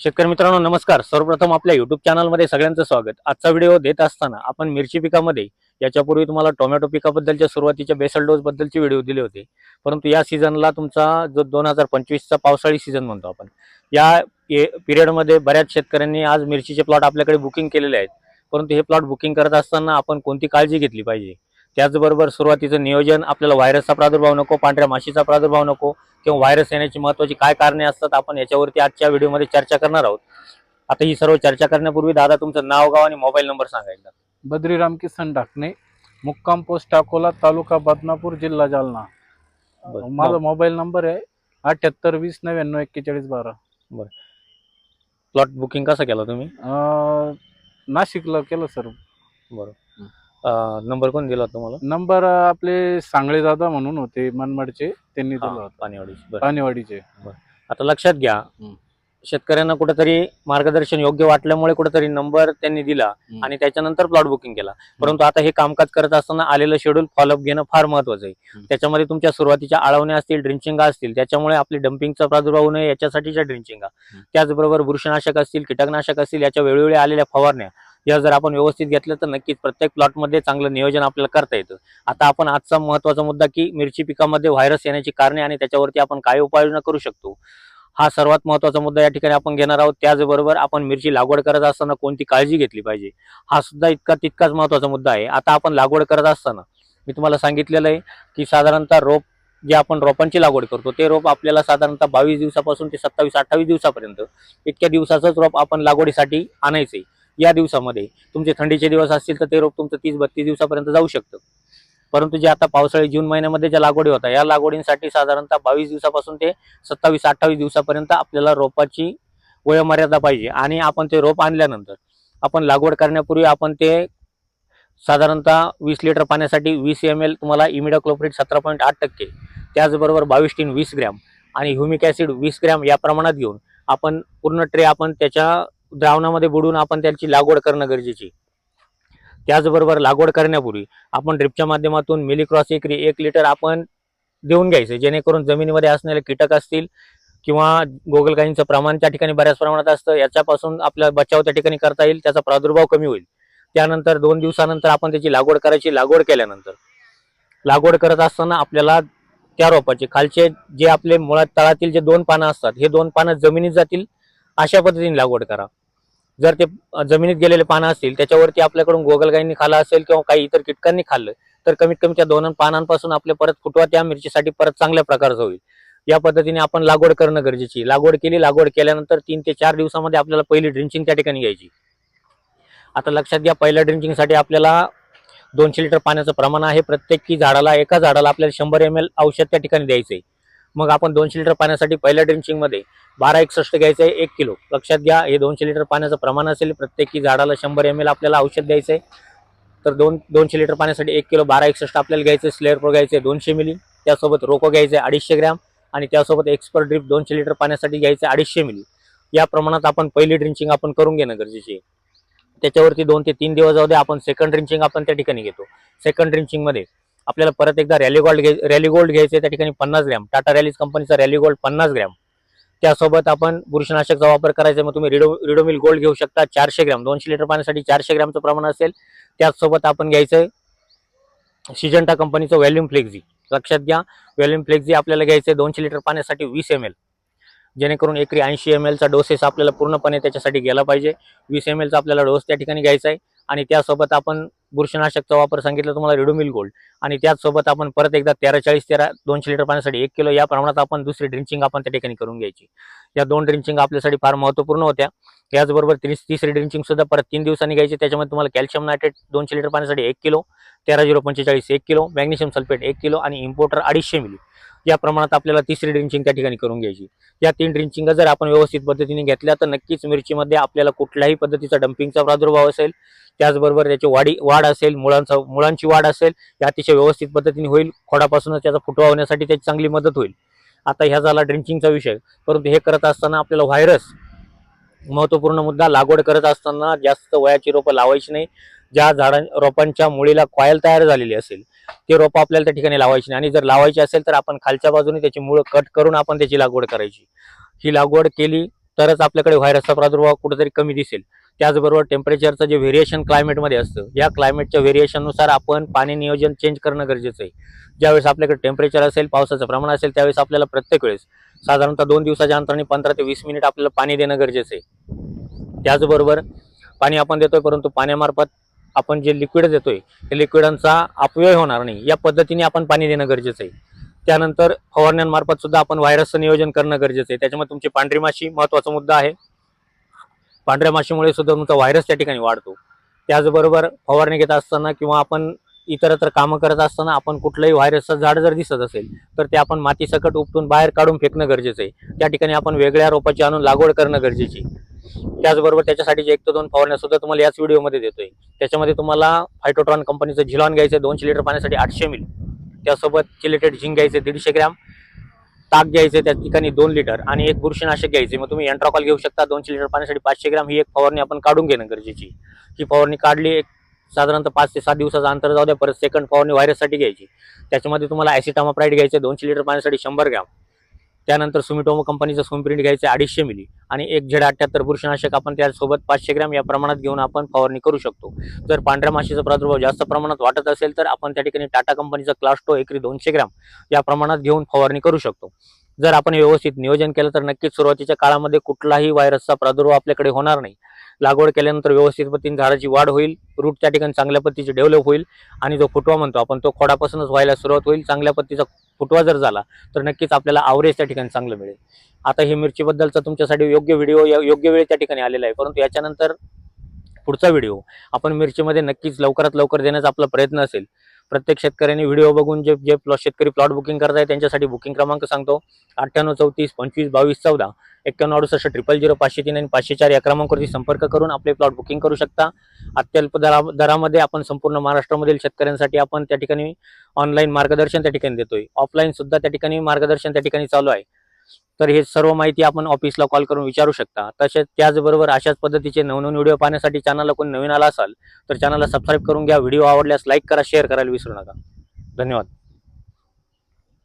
शेतकरी मित्रांनो नमस्कार. सर्वप्रथम आपल्या युट्यूब चॅनलमध्ये सगळ्यांचं स्वागत. आजचा व्हिडिओ देत असताना आपण मिरची पिकामध्ये याच्यापूर्वी तुम्हाला टोमॅटो पिकाबद्दलच्या सुरुवातीच्या बेसल डोस बद्दलचे व्हिडिओ दिले होते. परंतु या सीझनला तुमचा जो दोन हजार पंचवीसचा पावसाळी सीझन म्हणतो आपण या पिरियडमध्ये बऱ्याच शेतकऱ्यांनी आज मिरचीचे प्लॉट आपल्याकडे बुकिंग केलेले आहेत. परंतु हे प्लॉट बुकिंग करत असताना आपण कोणती काळजी घेतली पाहिजे? त्याचबरोबर सुरुवातीचं नियोजन आपल्याला व्हायरसचा प्रादुर्भाव नको पांढऱ्या माशीचा प्रादुर्भाव नको किंवा व्हायरस येण्याची महत्वाची काय कारणे असतात आपण याच्यावरती आजच्या व्हिडिओमध्ये चर्चा करणार आहोत. आता ही सर्व चर्चा करण्यापूर्वी दादा तुमचं नाव गाव आणि मोबाईल नंबर सांगायचा बद्रीराम किसन ढाकणे मुक्काम पोस्ट अकोला तालुका बदनापूर जिल्हा जालना. माझा मोबाईल नंबर आहे अठ्याहत्तर वीस नव्याण्णव एक्केचाळीस बारा. प्लॉट बुकिंग कसं केलं तुम्ही? नाशिकला केलं सर. बरं. नंबर कोण दिला होता तुम्हाला? नंबर आपले सांगळे दादा म्हणून होते मनमाडचे. त्यांनी दिला होता. बरं. पाणीवाडीचे. आता लक्षात घ्या. शेतकऱ्यांना कुठेतरी मार्गदर्शन योग्य वाटल्यामुळे कुठेतरी नंबर त्यांनी दिला. आणि त्याच्यानंतर प्लॉट बुकिंग केला. परंतु आता हे कामकाज करत असताना आलेलं शेड्यूल फॉलोअप घेणं फार महत्वाचं आहे. त्याच्यामध्ये तुमच्या सुरुवातीच्या आळवण्या असतील ड्रिंचिंगा असतील त्याच्यामुळे आपली डम्पिंगचा प्रादुर्भाव होऊ नये याच्यासाठीच्या ड्रिंचिंगा. त्याचबरोबर बुरशीनाशक असतील कीटकनाशक असतील याच्या वेळोवेळी आलेल्या फवारण्या या जर आपण व्यवस्थित घेतलं तर नक्कीच प्रत्येक प्लॉटमध्ये चांगलं नियोजन आपल्याला करता येतं. आता आपण आजचा महत्त्वाचा मुद्दा की मिरची पिकामध्ये व्हायरस येण्याची कारणे आणि त्याच्यावरती आपण काय उपाययोजना करू शकतो. हा सर्वात महत्त्वाचा मुद्दा या ठिकाणी आपण घेणार आहोत. त्याचबरोबर आपण मिरची लागवड करत असताना कोणती काळजी घेतली पाहिजे? हा सुद्धा इतका तितकाच महत्त्वाचा मुद्दा आहे. आता आपण लागवड करत असताना मी तुम्हाला सांगितलेलं आहे की साधारणतः रोप जे आपण रोपांची लागवड करतो ते रोप आपल्याला साधारणतः बावीस दिवसापासून ते सत्तावीस अठ्ठावीस दिवसापर्यंत इतक्या दिवसाचंच रोप आपण लागवडीसाठी आणायचंय. या दिवसामध्ये. तुमचे थंडीचे दिवस असतील तर ते रोप तुमचं तीस बत्तीस दिवसापर्यंत जाऊ शकतं. परंतु जे आता पावसाळी जून महिन्यामध्ये ज्या लागवडी होता या लागवडींसाठी साधारणतः बावीस दिवसापासून ते सत्तावीस अठ्ठावीस दिवसापर्यंत आपल्याला रोपाची वयोमर्यादा पाहिजे. आणि आपण ते रोप आणल्यानंतर आपण लागवड करण्यापूर्वी आपण ते साधारणतः वीस लिटर पाण्यासाठी वीस एम एल तुम्हाला इमिडाक्लोप्रिड सतरा पॉईंट आठ टक्के त्याचबरोबर बावीस टीन वीस ग्रॅम आणि ह्युमिक ॲसिड वीस ग्रॅम या प्रमाणात घेऊन आपण पूर्ण ट्रे आपण त्याच्या द्रावणामध्ये बुडून आपण त्याची लागवड करणं गरजेची. त्याचबरोबर लागवड करण्यापूर्वी आपण ड्रिपच्या माध्यमातून मिलीक्रॉस एकरी एक लिटर आपण देऊन घ्यायचं जेणेकरून जमिनीमध्ये असणारे कीटक असतील किंवा गोगलगाईंचं प्रमाण त्या ठिकाणी बऱ्याच प्रमाणात असतं याच्यापासून आपला बचाव त्या ठिकाणी करता येईल त्याचा प्रादुर्भाव कमी होईल. त्यानंतर दोन दिवसानंतर आपण त्याची लागवड करायची लागवड केल्यानंतर. लागवड करत असताना आपल्याला त्या रोपाचे खालचे जे आपले मुळात तळातील जे दोन पानं असतात हे दोन पानं जमिनीत जातील अशा पद्धतीने लागवड करा. जर ते जमिनीत गेलेले पानं असतील त्याच्यावरती आपल्याकडून गोगलगाईंनी खाल्लं असेल किंवा काही इतर कीटकांनी खाल्लं तर कमीत कमी त्या दोन पानांपासून आपले परत फुटवा त्या मिरचीसाठी परत चांगल्या प्रकारचं होईल. या पद्धतीने आपण लागवड करणं गरजेची आहे. लागवड केली लागवड केल्यानंतर तीन ते चार दिवसामध्ये आपल्याला पहिली ड्रिंचिंग त्या ठिकाणी घ्यायची. आता लक्षात घ्या पहिल्या ड्रिंचिंगसाठी आपल्याला दोनशे लिटर पाण्याचं प्रमाण आहे. प्रत्येकी झाडाला एका झाडाला आपल्याला शंभर एम एल औषध त्या ठिकाणी द्यायचं आहे मग आपण दोनशे लिटर पाण्यासाठी पहिल्या ड्रिंचिंगमध्ये बारा एकसष्ट घ्यायचं आहे एक किलो. लक्षात घ्या हे दोनशे लिटर पाण्याचं प्रमाण असेल प्रत्येकी झाडाला शंभर एम एल आपल्याला औषध द्यायचं आहे तर दोन दोनशे लिटर पाण्यासाठी एक किलो बारा एकसष्ट आपल्याला घ्यायचं आहे स्लेअर प्रो घ्यायचं आहे दोनशे मिली. त्यासोबत रोको घ्यायचं आहे अडीचशे ग्रॅम आणि त्यासोबत एक्सपर्ट ड्रिप दोनशे लिटर पाण्यासाठी घ्यायचं आहे अडीचशे मिली. या प्रमाणात आपण पहिली ड्रिंचिंग आपण करून घेणं गरजेचे आहे. त्याच्यावरती दोन ते तीन दिवस जाऊ दे आपण सेकंड ड्रिंचिंग आपण त्या ठिकाणी घेतो. सेकंड ड्रिंचिंगमध्ये आपल्याला परत एकदा रॅली गोल्ड घ्याय रॅली गोल्ड घ्यायचे त्या ठिकाणी पन्नास ग्रॅम. टाटा रॅलीज कंपनीचा रॅली गोल्ड पन्नास ग्रॅम. त्यासोबत आपण बुरशीनाशकचा वापर करायचा मग तुम्ही रिडो रिडोमिल गोल्ड घेऊ शकता चारशे ग्रॅम. दोनशे लिटर पाण्यासाठी चारशे ग्रॅमचं प्रमाण असेल. त्याचसोबत आपण घ्यायचं सिजंटा कंपनीचं व्हॅल्यूम फ्लेक्झी लक्षात घ्या व्हॅल्यूम फ्लेक्झी आपल्याला घ्यायचं दोनशे लिटर पाण्यासाठी वीस एम एल जेणेकरून एकरी ऐंशी एम एलचा डोसेस आपल्याला पूर्णपणे त्याच्यासाठी गेला पाहिजे. वीस एम एलचा आपल्याला डोस त्या ठिकाणी घ्यायचा आहे आणि त्यासोबत आपण बुरशीनाशकचा वापर सांगितलं तुम्हाला रिडोमिल गोल्ड आणि त्याचसोबत आपण परत एकदा तेरा चाळीस तेरा दोनशे लिटर पाण्यासाठी एक किलो या प्रमाणात आपण दुसरी ड्रिंचिंग आपण त्या ठिकाणी करून घ्यायची. या दोन ड्रिंचिंग आपल्यासाठी फार महत्त्वपूर्ण होत्या. याचबरोबर तीस तिसरी ड्रिंचिंग सुद्धा परत तीन दिवसांनी घ्यायची. त्याच्यामध्ये तुम्हाला कॅल्शियम नायट्रेट दोनशे लिटर पाण्यासाठी एक किलो तेरा झिरो पंचेचाळीस एक किलो मॅग्नेशियम सल्फेट एक किलो आणि इम्पोर्टर अडीचशे मिली. या प्रमाणात आपल्याला तिसरी ड्रिंचिंग त्या ठिकाणी करून घ्यायची. या तीन ड्रिंचिंग जर आपण व्यवस्थित पद्धतीने घेतल्या तर नक्कीच मिरचीमध्ये आपल्याला कुठल्याही पद्धतीचा डम्पिंगचा प्रादुर्भाव असेल त्याचबरोबर त्याची वाढी वाढ असेल मुळांचा मुळांची वाढ असेल या अतिशय व्यवस्थित पद्धतीने होईल. खोडापासूनच त्याचा फुटवा होण्यासाठी त्याची चांगली मदत होईल. आता ह्या झाला ड्रिंचिंगचा विषय. परंतु हे करत असताना आपल्याला व्हायरस महत्त्वपूर्ण मुद्दा लागवड करत असताना जास्त वयाची रोपं लावायची नाही. ज्या झाडां रोपांच्या मुळीला कॉयल तयार झालेली असेल ते रोपं आपल्याला त्या ठिकाणी लावायची नाही. आणि जर लावायची असेल तर आपण खालच्या बाजूने त्याची मुळं कट करून आपण त्याची लागवड करायची. ही लागवड केली तरच आपल्याकडे व्हायरसचा प्रादुर्भाव कुठेतरी कमी दिसेल. त्याचबरोबर टेम्परेचरचं जे व्हेरिएशन क्लायमेटमध्ये असतं या क्लायमेटच्या व्हेरिएशननुसार आपण पाणी नियोजन चेंज करणं गरजेचं आहे. ज्यावेळेस आपल्याकडे टेम्परेचर असेल पावसाचं प्रमाण असेल त्यावेळेस आपल्याला प्रत्येक वेळेस साधारणतः दोन दिवसाच्या अंतराने पंधरा ते वीस मिनिट आपल्याला पाणी देणं गरजेचं आहे. त्याचबरोबर पाणी आपण देतोय परंतु पाण्यामार्फत आपण जे लिक्विड देतोय त्या लिक्विडांचा अपव्यय होणार नाही. या पद्धतीने आपण पाणी देणं गरजेचं आहे. त्यानंतर फवारण्यांमार्फत सुद्धा आपण व्हायरसचं नियोजन करणं गरजेचं आहे. त्याच्यामध्ये तुमची पांढरी माशी महत्त्वाचा मुद्दा आहे. पांढऱ्या माशीमुळे सुद्धा तुमचा व्हायरस त्या ठिकाणी वाढतो. त्याचबरोबर फवारणी घेत असताना किंवा आपण इतरत्र कामं करत असताना आपण कुठलंही व्हायरसचं झाड जर दिसत असेल तर ते आपण मातीसकट उपटून बाहेर काढून फेकणं गरजेचं आहे. त्या ठिकाणी आपण वेगळ्या रोपाची आणून लागवड करणं गरजेची आहे. त्याचबरोबर त्याच्यासाठी जे एक ते दोन फवारण्या सुद्धा तुम्हाला याच व्हिडिओमध्ये देतोय. त्याच्यामध्ये तुम्हाला फायटोट्रॉन कंपनीचं झिलॉन घ्यायचं दोनशे लिटर पाण्यासाठी आठशे मिल त्यासोबत चिलेटेड झिंक घ्यायचे दीडशे ग्रॅम. ताक घ्यायचे त्या ठिकाणी दोन लिटर. आणि एक बुरशीनाशक घ्यायचे मग तुम्ही एन्ट्रॉकॉल घेऊ शकता दोनशे लिटर पाण्यासाठी पाचशे ग्रॅम. ही एक फवारणी आपण काढून घेणं गरजेची ही फवारणी काढली एक साधारणतः पाच ते सात दिवसाचं अंतर जाऊ द्या परत सेकंड फवारणी व्हायरससाठी घ्यायची. त्याच्यामध्ये तुम्हाला ॲसिटामाप्राईड घ्यायचे दोनशे लिटर पाण्यासाठी शंभर ग्रॅम. त्यानंतर सुमिटोमो कंपनीचं सुमप्रिंट घ्यायचे अडीचशे मिली. आणि एक झेड अठ्ठ्याहत्तर बुरशीनाशक आपण त्यासोबत पाचशे ग्रॅम या प्रमाणात घेऊन आपण फवारणी करू शकतो. जर पांढऱ्या माशीचा प्रादुर्भाव जास्त प्रमाणात वाटत असेल तर आपण त्या ठिकाणी टाटा कंपनीचा क्लास्टो एकरी दोनशे ग्रॅम या प्रमाणात घेऊन फवारणी करू शकतो. जर आपण व्यवस्थित नियोजन केलं तर नक्कीच सुरुवातीच्या काळामध्ये कुठलाही व्हायरसचा प्रादुर्भाव आपल्याकडे होणार नाही. लागवड केल्यानंतर व्यवस्थित पद्धतीने झाडाची वाढ होईल रूट त्या ठिकाणी चांगल्या पद्धतीची डेव्हलप होईल आणि जो फुटवा म्हणतो आपण तो खोडापासूनच व्हायला सुरुवात होईल. चांगल्या पद्धतीचा फुटवा जर झाला तर नक्कीच आपल्याला आवरेज त्या ठिकाणी चांगलं मिळेल. आता हे मिरचीबद्दलचा तुमच्यासाठी योग्य व्हिडिओ योग्य वेळी त्या ठिकाणी आलेला आहे. परंतु याच्यानंतर पुढचा व्हिडिओ आपण मिरचीमध्ये नक्कीच लवकरात लवकर देण्याचा आपला प्रयत्न असेल प्रत्येक शेतकऱ्यांनी व्हिडिओ बघून जे जे प्लॉट शेतकरी प्लॉट बुकिंग करत आहे त्यांच्यासाठी बुकिंग क्रमांक सांगतो. अठ्ठ्याण्णव चौतीस पंचवीस बावीस चौदा एक्क्याण्णव अडुसष्ट ट्रिपल झिरो पाचशे तीन आणि पाचशे चार या क्रमांकावरती संपर्क करून आपले प्लॉट बुकिंग करू शकता. अत्यल्प दरा दरामध्ये आपण संपूर्ण महाराष्ट्रामधील शेतकऱ्यांसाठी आपण त्या ठिकाणी ऑनलाईन मार्गदर्शन त्या ठिकाणी देतोय. ऑफलाईन सुद्धा त्या ठिकाणी मार्गदर्शन त्या ठिकाणी चालू आहे. तर हे सर्व माहिती आपण ऑफिसला कॉल करून विचारू शकता. तसेच त्याचबरोबर अशाच पद्धतीचे नवनवीन व्हिडिओ पाहण्यासाठी चॅनलला कोण नवीन आला असाल तर चॅनलला सबस्क्राईब करून घ्या. व्हिडिओ आवडल्यास लाईक करा शेअर करायला विसरू नका. धन्यवाद.